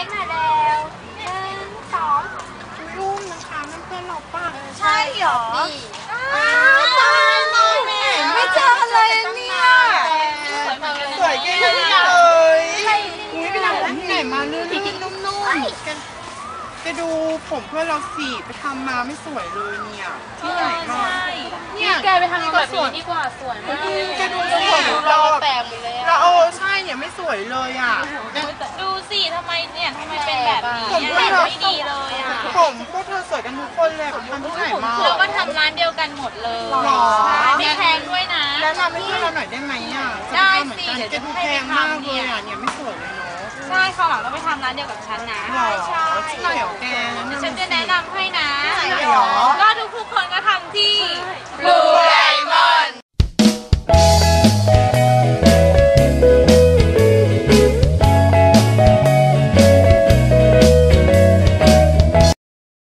ค้กหน่อยแล้วหนึ่งสองรุ่มนะคะนั่นเพื่อนเราป่ะใช่เหรออ้าวตายเลยไม่เห็นไม่เจอเลยเนี่ยสวยเก่งเลยอุ้ยไปทำผมที่ไหนมาลื่นๆนุ่มๆแกแกดูผมเพื่อนเราสีไปทำมาไม่สวยเลยเนี่ยที่ไหนมาเนี่ยแกไปทำแบบนี้ดีกว่าสวยมากแกดูสวยเราแตกหมดเลยเราเออใช่เนี่ยไม่สวยเลยอะ ผมอะเพื่อนเราไม่ดีเลยอะผมพวกเธอสวยกันทุกคนเลยไปทำที่ไหนมาเราก็ทำร้านเดียวกันหมดเลยหรอไม่แพงด้วยนะแนะนำให้เพื่อนเราหน่อยได้ไหมอะได้จะปทำเหมือนสิกันเดี๋ยวแกจะดูให้แพไปงทำมากเลเนี่ยยอะเนี่ยไม่สวยเลยเนาะใช่คราวหลังต้องไปทำร้านเดียวกับฉันนะหรอใช่ใช่เหรอแก